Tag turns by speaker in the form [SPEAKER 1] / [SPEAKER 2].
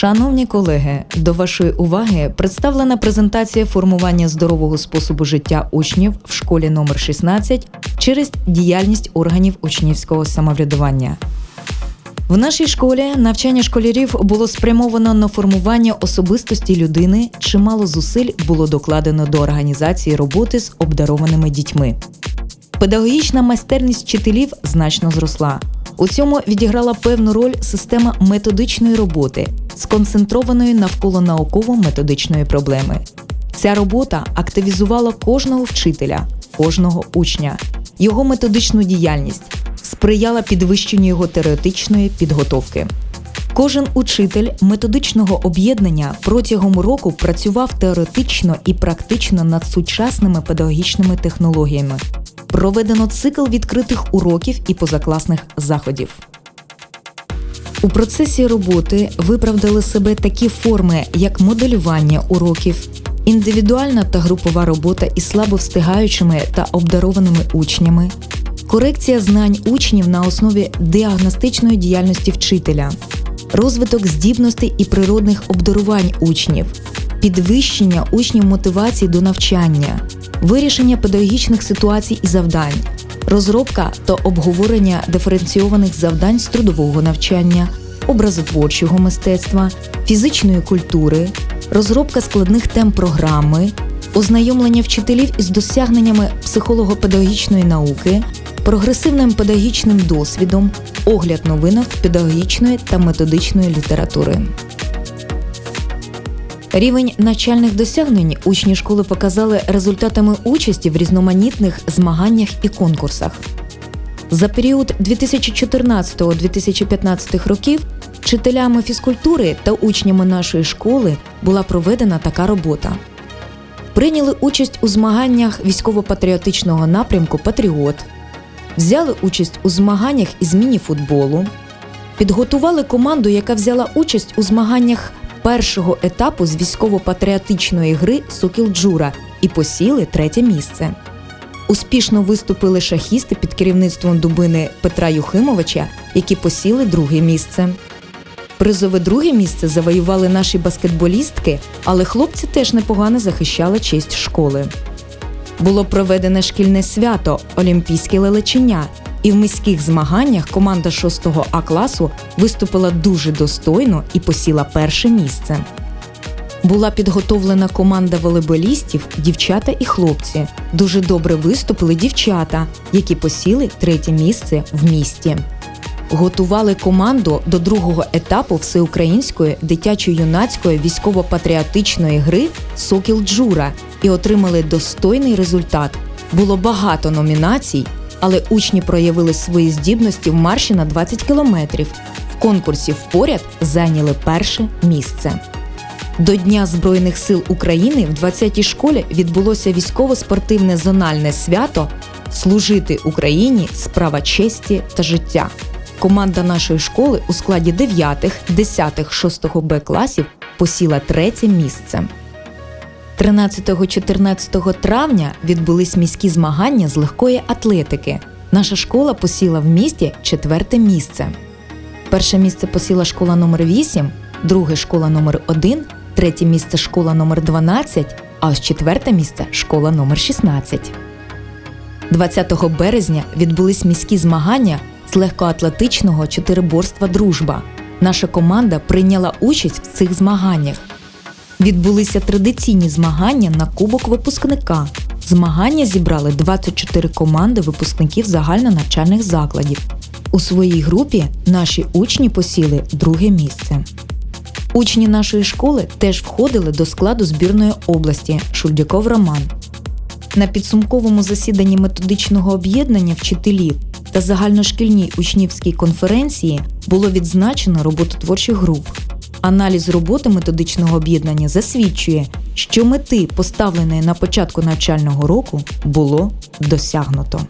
[SPEAKER 1] Шановні колеги, до вашої уваги представлена презентація формування здорового способу життя учнів в школі номер 16 через діяльність органів учнівського самоврядування. В нашій школі навчання школярів було спрямовано на формування особистості людини. Чимало зусиль було докладено до організації роботи з обдарованими дітьми. Педагогічна майстерність вчителів значно зросла. У цьому відіграла певну роль система методичної роботи, сконцентрованої навколо науково-методичної проблеми. Ця робота активізувала кожного вчителя, кожного учня, його методичну діяльність, сприяла підвищенню його теоретичної підготовки. Кожен учитель методичного об'єднання протягом року працював теоретично і практично над сучасними педагогічними технологіями. Проведено цикл відкритих уроків і позакласних заходів. У процесі роботи виправдали себе такі форми, як моделювання уроків, індивідуальна та групова робота із слабо встигаючими та обдарованими учнями, корекція знань учнів на основі діагностичної діяльності вчителя, розвиток здібностей і природних обдарувань учнів, підвищення учнів мотивації до навчання, вирішення педагогічних ситуацій і завдань, розробка та обговорення диференційованих завдань з трудового навчання, образотворчого мистецтва, фізичної культури, розробка складних тем програми, ознайомлення вчителів із досягненнями психолого-педагогічної науки, прогресивним педагогічним досвідом, огляд новинок педагогічної та методичної літератури. Рівень навчальних досягнень учні школи показали результатами участі в різноманітних змаганнях і конкурсах. За період 2014-2015 років вчителями фізкультури та учнями нашої школи була проведена така робота. Прийняли участь у змаганнях військово-патріотичного напрямку Патріот, взяли участь у змаганнях із міні-футболу, підготували команду, яка взяла участь у змаганнях першого етапу з військово-патріотичної гри Сокіл Джура і посіли третє місце. Успішно виступили шахісти під керівництвом дубини Петра Юхимовича, які посіли друге місце. Призове друге місце завоювали наші баскетболістки, але хлопці теж непогано захищали честь школи. Було проведене шкільне свято Олімпійське лелечення, і в міських змаганнях команда 6 А класу виступила дуже достойно і посіла перше місце. Була підготовлена команда волейболістів, дівчата і хлопці. Дуже добре виступили дівчата, які посіли третє місце в місті. Готували команду до другого етапу всеукраїнської дитячо-юнацької військово-патріотичної гри Сокіл Джура і отримали достойний результат. Було багато номінацій, але учні проявили свої здібності в марші на 20 кілометрів. В конкурсі впоряд зайняли перше місце. До Дня Збройних сил України в 20-й школі відбулося військово-спортивне зональне свято Служити Україні справа честі та життя. Команда нашої школи у складі 9, 10, 6 Б класів посіла третє місце. 13-14 травня відбулись міські змагання з легкої атлетики. Наша школа посіла в місті четверте місце. Перше місце посіла школа номер 8 друге школа номер 1 третє місце школа номер 12 а ось четверте місце школа номер 16. 20 березня відбулись міські змагання з легкоатлетичного чотириборства Дружба. Наша команда прийняла участь в цих змаганнях. Відбулися традиційні змагання на Кубок випускника. Змагання зібрали 24 команди випускників загальнонавчальних закладів. У своїй групі наші учні посіли друге місце. Учні нашої школи теж входили до складу збірної області Шульдяков Роман. На підсумковому засіданні методичного об'єднання вчителів та загальношкільній учнівській конференції було відзначено роботу творчих груп. Аналіз роботи методичного об'єднання засвідчує, що мети, поставленої на початку навчального року, було досягнуто.